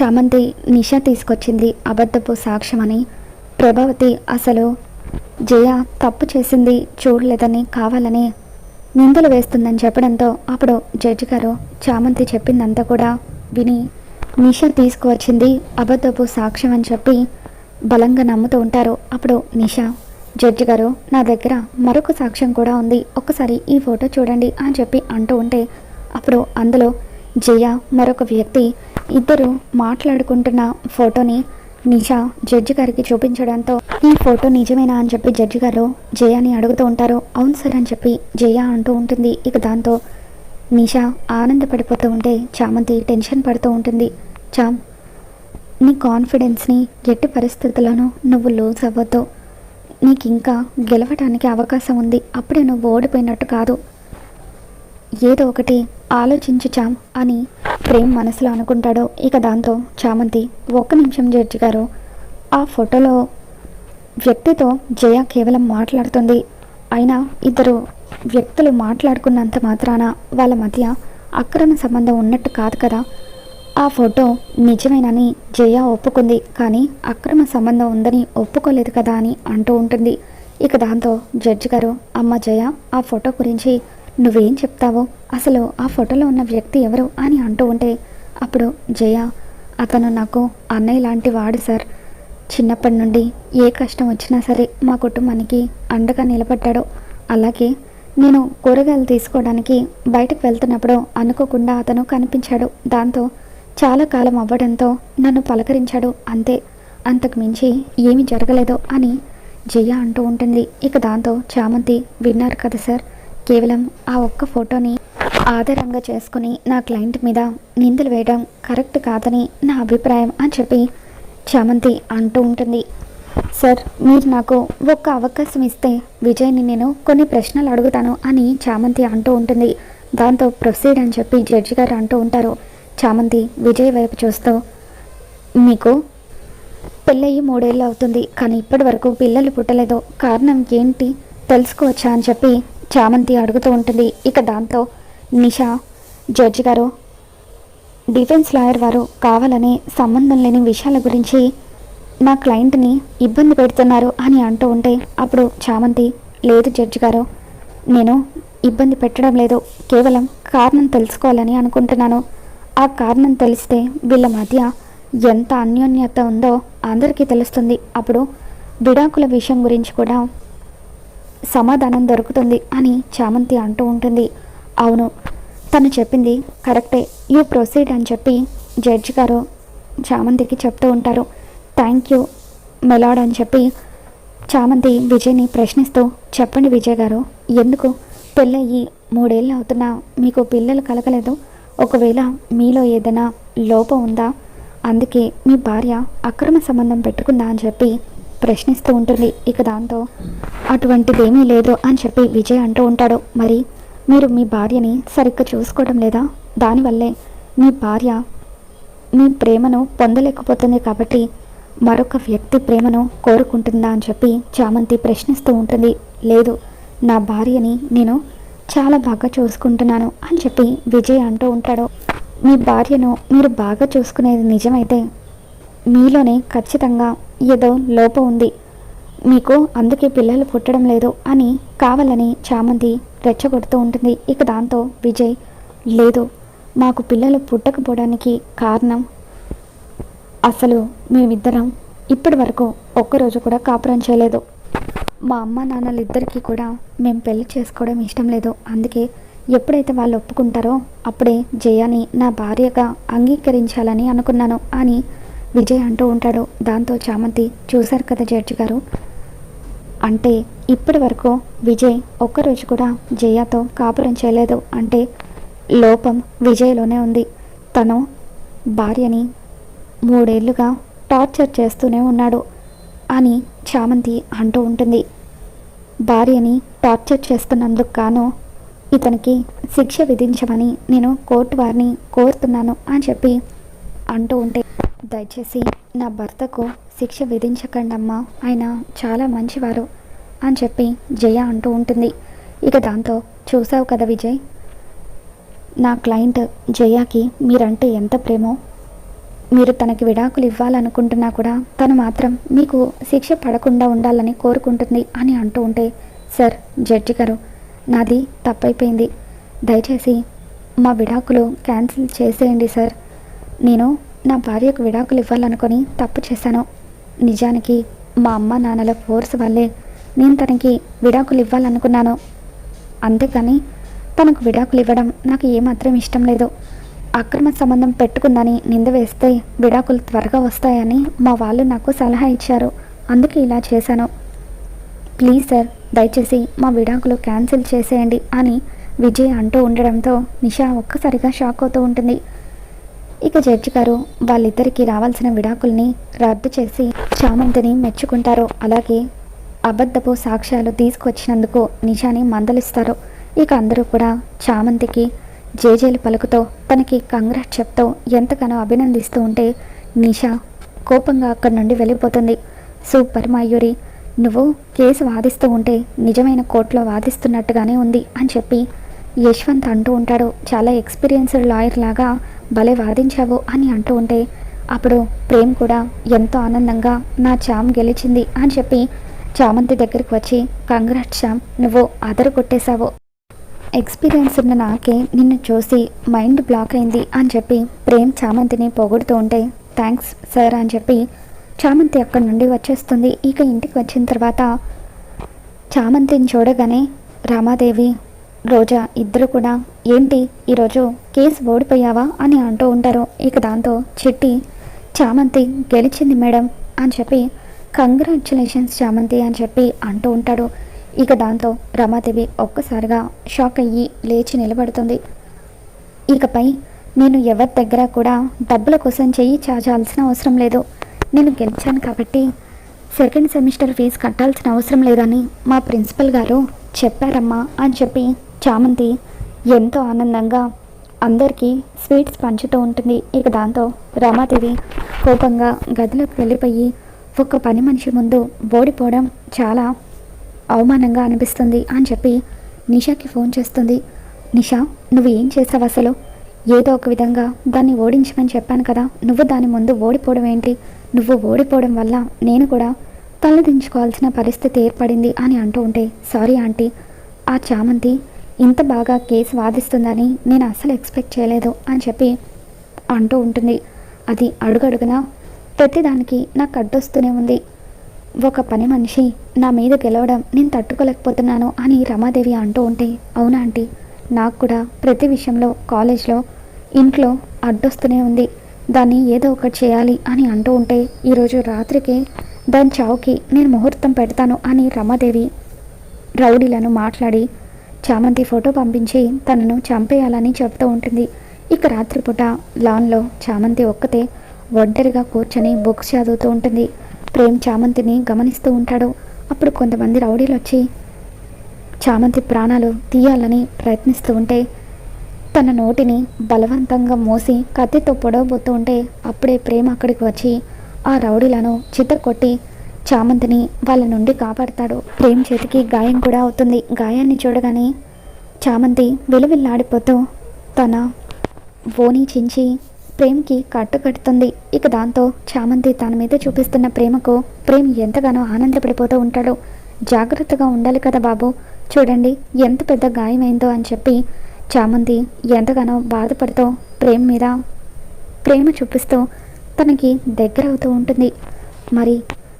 చామంతి నిషా తీసుకొచ్చింది అబద్ధపు సాక్ష్యమని. ప్రభావతి అసలు జయ తప్పు చేసింది చూడలేదని కావాలని నిందలు వేస్తుందని చెప్పడంతో అప్పుడు జడ్జి గారు చామంతి చెప్పిందంతా కూడా విని నిషా తీసుకువచ్చింది అబద్ధపు సాక్ష్యం అని చెప్పి బలంగా నమ్ముతూ ఉంటారు. అప్పుడు నిషా జడ్జి గారు నా దగ్గర మరొక సాక్ష్యం కూడా ఉంది. ఒక్కసారి ఈ ఫోటో చూడండి అని చెప్పి అంటూ ఉంటే అప్పుడు అందులో జయ మరొక వ్యక్తి ఇద్దరు మాట్లాడుకుంటున్న ఫోటోని నిషా జడ్జి గారికి చూపించడంతో ఈ ఫోటో నిజమేనా? అని చెప్పి జడ్జి గారు జయాని అడుగుతూ ఉంటారు. అవును సార్ అని చెప్పి జయ అంటూ ఉంటుంది. ఇక దాంతో నిషా ఆనందపడిపోతూ ఉంటే చామంతి టెన్షన్ పడుతూ ఉంటుంది. చామ్ నీ కాన్ఫిడెన్స్ని ఎట్టి పరిస్థితుల్లోనూ నువ్వు లూజ్ అవ్వద్దు. నీకు ఇంకా గెలవటానికి అవకాశం ఉంది. అప్పుడే నువ్వు ఓడిపోయినట్టు కాదు. ఏదో ఒకటి ఆలోచించుచాం అని ప్రేమ్ మనసులో అనుకుంటాడో? ఇక దాంతో చామంతి ఒక్క నిమిషం జడ్జి గారు ఆ ఫోటోలో వ్యక్తితో జయ కేవలం మాట్లాడుతుంది. అయినా ఇద్దరు వ్యక్తులు మాట్లాడుకున్నంత మాత్రాన వాళ్ళ మధ్య అక్రమ సంబంధం ఉన్నట్టు కాదు కదా. ఆ ఫోటో నిజమేనని జయ ఒప్పుకుంది. కానీ అక్రమ సంబంధం ఉందని ఒప్పుకోలేదు కదా అని అంటూ ఉంటుంది. ఇక దాంతో జడ్జి గారు అమ్మ జయ ఆ ఫోటో గురించి నువ్వేం చెప్తావో? అసలు ఆ ఫోటోలో ఉన్న వ్యక్తి ఎవరు అని అంటూ ఉంటే అప్పుడు జయ అతను నాకు అన్నయ్య లాంటి వాడు సార్. చిన్నప్పటి నుండి ఏ కష్టం వచ్చినా సరే మా కుటుంబానికి అండగా నిలబడ్డాడు. అలాగే నేను కూరగాయలు తీసుకోవడానికి బయటకు వెళ్తున్నప్పుడు అనుకోకుండా అతను కనిపించాడు. దాంతో చాలా కాలం అవ్వడంతో నన్ను పలకరించాడు. అంతే అంతకు మించి ఏమీ జరగలేదు అని జయ అంటూ ఉంటుంది. ఇక దాంతో చామంతి విన్నారు కదా సార్. కేవలం ఆ ఒక్క ఫోటోని ఆధారంగా చేసుకుని నా క్లయింట్ మీద నిందలు వేయడం కరెక్ట్ కాదని నా అభిప్రాయం అని చెప్పి చామంతి అంటూ ఉంటుంది. సార్ మీరు నాకు ఒక్క అవకాశం ఇస్తే విజయ్ని నేను కొన్ని ప్రశ్నలు అడుగుతాను అని చామంతి అంటూ ఉంటుంది. దాంతో ప్రొసీడ్ అని చెప్పి జడ్జి గారు అంటూ ఉంటారు. చామంతి విజయ్ వైపు చూస్తూ మీకు పెళ్ళయ్యి మూడేళ్ళు అవుతుంది కానీ ఇప్పటి వరకు పిల్లలు పుట్టలేదు. కారణం ఏంటి? తెలుసుకోవచ్చా? అని చెప్పి చామంతి అడుగుతూ ఉంటుంది. ఇక దాంతో నిషా జడ్జి గారు డిఫెన్స్ లాయర్ వారు కావాలని సంబంధం లేని విషయాల గురించి నా క్లయింట్ని ఇబ్బంది పెడుతున్నారు అని అంటూ ఉంటే అప్పుడు చామంతి లేదు జడ్జి గారు నేను ఇబ్బంది పెట్టడం లేదు. కేవలం కారణం తెలుసుకోవాలని అనుకుంటున్నాను. ఆ కారణం తెలిస్తే వీళ్ళ మధ్య ఎంత అన్యోన్యత ఉందో అందరికీ తెలుస్తుంది. అప్పుడు విడాకుల విషయం గురించి కూడా సమాధానం దొరుకుతుంది అని చామంతి అంటూ ఉంటుంది. అవును తను చెప్పింది కరెక్టే. యూ ప్రొసీడ్ అని చెప్పి జడ్జి గారు చామంతికి చెప్తూ ఉంటారు. థ్యాంక్ యూ మెలాడ్ అని చెప్పి చామంతి విజయ్ని ప్రశ్నిస్తూ చెప్పండి విజయ్ గారు ఎందుకు? పెళ్ళయ్యి మూడేళ్ళు అవుతున్నా మీకు పిల్లలు కలగలేదు. ఒకవేళ మీలో ఏదైనా లోపం ఉందా? అందుకే మీ భార్య అక్రమ సంబంధం పెట్టుకుందా అని చెప్పి ప్రశ్నిస్తూ ఉంటుంది. ఇక దాంతో అటువంటిదేమీ లేదు అని చెప్పి విజయ్ అంటూ ఉంటాడు. మరి మీరు మీ భార్యని సరిగ్గా చూసుకోవడం లేదా? దానివల్లే మీ భార్య మీ ప్రేమను పొందలేకపోతుంది కాబట్టి మరొక వ్యక్తి ప్రేమను కోరుకుంటుందా? అని చెప్పి చామంతి ప్రశ్నిస్తూ ఉంటుంది. లేదు నా భార్యని నేను చాలా బాగా చూసుకుంటున్నాను అని చెప్పి విజయ్ అంటూ ఉంటాడు. మీ భార్యను మీరు బాగా చూసుకునేది నిజమైతే మీలోనే ఖచ్చితంగా ఏదో లోపం ఉంది. మీకు అందుకే పిల్లలు పుట్టడం లేదు అని కావాలని చామంతి రెచ్చగొడుతూ ఉంటుంది. ఇక దాంతో విజయ్ లేదు మాకు పిల్లలు పుట్టకపోవడానికి కారణం అసలు మేమిద్దరం ఇప్పటి వరకు ఒక్కరోజు కూడా కాపురం చేయలేదు. మా అమ్మ నాన్నలిద్దరికీ కూడా మేము పెళ్ళి చేసుకోవడం ఇష్టం లేదు. అందుకే ఎప్పుడైతే వాళ్ళు ఒప్పుకుంటారో అప్పుడే జయాని నా భార్యగా అంగీకరించాలని అనుకున్నాను. అని విజయ్ అంటూ ఉంటాడు. దాంతో చామంతి చూశారు కదా జడ్జి గారు? అంటే ఇప్పటి వరకు విజయ్ ఒక్కరోజు కూడా జయతో కాపురం చేయలేదు. అంటే లోపం విజయ్లోనే ఉంది. తను భార్యని మూడేళ్ళుగా టార్చర్ చేస్తూనే ఉన్నాడు అని చామంతి అంటూ ఉంటుంది. భార్యని టార్చర్ చేస్తున్నందుకు గాను ఇతనికి శిక్ష విధించమని నేను కోర్టు వారిని కోరుతున్నాను అని చెప్పి అంటూ ఉంటే దయచేసి నా భర్తకు శిక్ష విధించకండమ్మా. ఆయన చాలా మంచివారు అని చెప్పి జయ అంటూ ఉంటుంది. ఇక దాంతో చూసావు కదా విజయ్? నా క్లయింట్ జయాకి మీరంటే ఎంత ప్రేమో. మీరు తనకి విడాకులు ఇవ్వాలనుకుంటున్నా కూడా తను మాత్రం మీకు శిక్ష పడకుండా ఉండాలని కోరుకుంటుంది అని అంటూ ఉంటే సార్ జడ్జి గారు నాది తప్పైపోయింది. దయచేసి మా విడాకులు క్యాన్సిల్ చేసేయండి సార్. నేను నా భార్యకు విడాకులు ఇవ్వాలనుకొని తప్పు చేశాను. నిజానికి మా అమ్మ నాన్నల ఫోర్స్ వల్లే నేను తనకి విడాకులు ఇవ్వాలనుకున్నాను. అంతేకాని తనకు విడాకులు ఇవ్వడం నాకు ఏమాత్రం ఇష్టం లేదు. అక్రమ సంబంధం పెట్టుకుందని నింద వేస్తే విడాకులు త్వరగా వస్తాయని మా వాళ్ళు నాకు సలహా ఇచ్చారు. అందుకే ఇలా చేశాను. ప్లీజ్ సార్ దయచేసి మా విడాకులు క్యాన్సిల్ చేసేయండి అని విజయ్ అంటూ ఉండడంతో నిషా ఒక్కసారిగా షాక్ అవుతూ ఉంటుంది. ఇక జడ్జి గారు వాళ్ళిద్దరికీ రావాల్సిన విడాకుల్ని రద్దు చేసి చామంతిని మెచ్చుకుంటారు. అలాగే అబద్ధపు సాక్ష్యాలు తీసుకొచ్చినందుకు నిషాని మందలిస్తారు. ఇక అందరూ కూడా చామంతికి జేజేలు పలుకుతో తనకి కంగ్రాట్ చెప్తూ ఎంతగానో అభినందిస్తూ ఉంటే నిషా కోపంగా అక్కడి నుండి వెళ్ళిపోతుంది. సూపర్ మయూరి నువ్వు కేసు వాదిస్తూ ఉంటే నిజమైన కోర్టులో వాదిస్తున్నట్టుగానే ఉంది అని చెప్పి యశ్వంత్ అంటూ ఉంటాడు. చాలా ఎక్స్పీరియన్స్డ్ లాయర్ లాగా భలే వాదించావు అని అంటూ ఉంటే అప్పుడు ప్రేమ్ కూడా ఎంతో ఆనందంగా నా చామ్ గెలిచింది అని చెప్పి చామంతి దగ్గరికి వచ్చి కంగ్రాట్ చామ్ నువ్వు అదరు కొట్టేశావు. ఎక్స్పీరియన్స్ ఉన్న నాకే నిన్ను చూసి మైండ్ బ్లాక్ అయింది అని చెప్పి ప్రేమ్ చామంతిని పొగుడుతూ ఉంటే థ్యాంక్స్ సార్ అని చెప్పి చామంతి అక్కడి నుండి వచ్చేస్తుంది. ఇక ఇంటికి వచ్చిన తర్వాత చామంతిని చూడగానే రామాదేవి రోజా ఇద్దరు కూడా ఏంటి ఈరోజు కేసు ఓడిపోయావా? అని అంటూ ఉంటారు. ఇక దాంతో చిట్టి చామంతి గెలిచింది మేడం అని చెప్పి కంగ్రాచులేషన్స్ చామంతి అని చెప్పి అంటూ ఉంటాడు. ఇక దాంతో రమాదేవి ఒక్కసారిగా షాక్ అయ్యి లేచి నిలబడుతుంది. ఇకపై నేను ఎవరి దగ్గర కూడా డబ్బుల కోసం చెయ్యి చాచాల్సిన అవసరం లేదు. నేను గెలిచాను కాబట్టి సెకండ్ సెమిస్టర్ ఫీజు కట్టాల్సిన అవసరం లేదని మా ప్రిన్సిపల్ గారు చెప్పారమ్మా అని చెప్పి చామంతి ఎంతో ఆనందంగా అందరికీ స్వీట్స్ పంచుతూ ఉంటుంది. ఇక దాంతో రమాదేవి కోపంగా గదిలోకి వెళ్ళిపోయి ఒక పని మనిషి ముందు ఓడిపోవడం చాలా అవమానంగా అనిపిస్తుంది అని చెప్పి నిషాకి ఫోన్ చేస్తుంది. నిషా నువ్వు ఏం చేసావు అసలు? ఏదో ఒక విధంగా దాన్ని ఓడించమని చెప్పాను కదా. నువ్వు దాని ముందు ఓడిపోవడం ఏంటి? నువ్వు ఓడిపోవడం వల్ల నేను కూడా తలదించుకోవాల్సిన పరిస్థితి ఏర్పడింది అని అంటూ ఉంటే సారీ ఆంటీ ఆ చామంతి ఇంత బాగా కేసు వాదిస్తుందని నేను అసలు ఎక్స్పెక్ట్ చేయలేదు అని చెప్పి అంటూ ఉంటుంది. అది అడుగడుగునా ప్రతిదానికి నాకు అడ్డొస్తూనే ఉంది. ఒక పని మనిషి నా మీద గెలవడం నేను తట్టుకోలేకపోతున్నాను అని రమాదేవి అంటూ ఉంటే అవునా ఆంటీ? నాకు కూడా ప్రతి విషయంలో కాలేజ్లో ఇంట్లో అడ్డొస్తూనే ఉంది. దాన్ని ఏదో ఒకటి చేయాలి అని అంటూ ఉంటే ఈరోజు రాత్రికి దాని చావుకి నేను ముహూర్తం పెడతాను అని రమాదేవి రౌడీలను మాట్లాడి చామంతి ఫోటో పంపించి తనను చంపేయాలని చెప్తూ ఉంటుంది. ఇక రాత్రిపూట లాన్లో చామంతి ఒక్కతే ఒంటరిగా కూర్చొని బుక్స్ చదువుతూ ఉంటుంది. ప్రేమ్ చామంతిని గమనిస్తూ ఉంటాడు. అప్పుడు కొంతమంది రౌడీలు వచ్చి చామంతి ప్రాణాలు తీయాలని ప్రయత్నిస్తూ ఉంటే తన నోటిని బలవంతంగా మోసి కత్తితో పొడవబోతూ ఉంటే అప్పుడే ప్రేమ అక్కడికి వచ్చి ఆ రౌడీలను చిత్తకొట్టి చామంతిని వాళ్ళ నుండి కాపాడతాడు. ప్రేమ్ చేతికి గాయం కూడా అవుతుంది. గాయాన్ని చూడగానే చామంతి విలువిల్లాడిపోతూ తన ఓని చించి ప్రేమ్కి కట్టు కడుతుంది. ఇక దాంతో చామంతి తన మీద చూపిస్తున్న ప్రేమకు ప్రేమ్ ఎంతగానో ఆనందపడిపోతూ ఉంటాడు. జాగ్రత్తగా ఉండాలి కదా బాబు. చూడండి ఎంత పెద్ద గాయమైందో అని చెప్పి చామంతి ఎంతగానో బాధపడుతూ ప్రేమ్ మీద ప్రేమ చూపిస్తూ తనకి దగ్గర అవుతూ ఉంటుంది. మరి